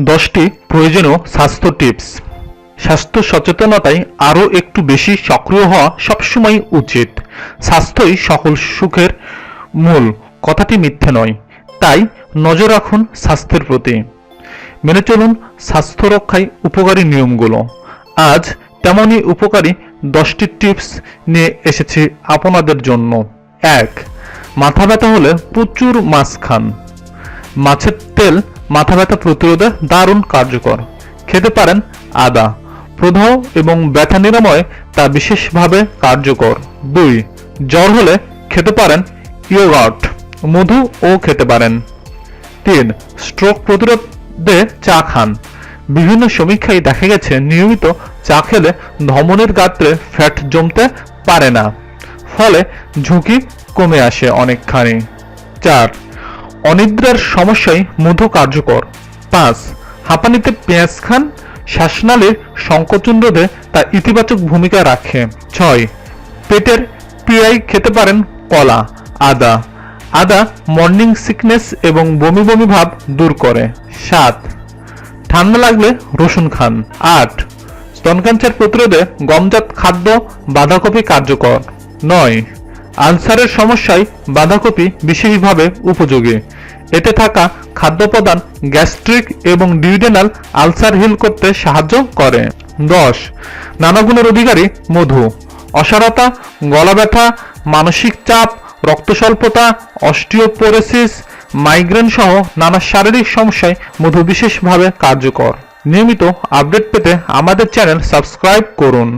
দশটি প্রয়োজনীয় স্বাস্থ্য টিপস। স্বাস্থ্য সচেতনতায় আরও একটু বেশি সক্রিয় হওয়া সবসময় উচিত। স্বাস্থ্যই সকল সুখের মূল। কথাটি মিথ্যে নয়। তাই নজর রাখুন স্বাস্থ্যের প্রতি। মেনে চলুন স্বাস্থ্য রক্ষায় উপকারী নিয়মগুলো। আজ তেমনই উপকারী দশটি টিপস নিয়ে এসেছি আপনাদের জন্য। এক, মাথা ব্যথা হলে প্রচুর মাছ খান। মাছের তেল মাথা ব্যথা প্রতিরোধে দারুণ কার্যকর। খেতে পারেন আদা। প্রদাহ এবং ব্যথা নিরাময়ে তা বিশেষভাবে কার্যকর। দুই, জ্বর হলে খেতে পারেন ইয়োগার্ট। মধু ও খেতে পারেন। তিন, স্ট্রোক প্রতিরোধে চা খান। বিভিন্ন সমীক্ষায় দেখা গেছে, নিয়মিত চা খেলে ধমনের গাত্রে ফ্যাট জমতে পারে না। ফলে ঝুঁকি কমে আসে অনেকখানি। চার অনিদ্রার সমস্যায় মধু কার্যকর। পাঁচ, হাঁপানিতে পেঁয়াজ খান, শ্বাসনালীর সংকোচন রোধে তা ইতিবাচক ভূমিকা রাখে। ছয়, পেটের পীড়ায় খেতে পারেন কলা, আদা। আদা মর্নিং সিকনেস এবং বমি বমি ভাব দূর করে। সাত, ঠান্ডা লাগলে রসুন খান। আট, স্তন ক্যান্সার প্রতিরোধে গমজাত খাদ্য বাঁধাকপি কার্যকর। নয় আলসারের সমস্যায় বাঁধাকপি বিশেষভাবে উপযোগী। এতে থাকা খাদ্যপ্রদান গ্যাস্ট্রিক এবং ডিউডেনাল আলসার হিল করতে সাহায্য করে। দশ নানা গুণের অধিকারী মধু। অসারতা, গলা ব্যথা, মানসিক চাপ রক্ত স্বল্পতা অস্টিওপোরোসিস, মাইগ্রেন সহ নানা শারীরিক সমস্যায় মধু বিশেষভাবে কার্যকর। নিয়মিত আপডেট পেতে আমাদের চ্যানেল সাবস্ক্রাইব করুন।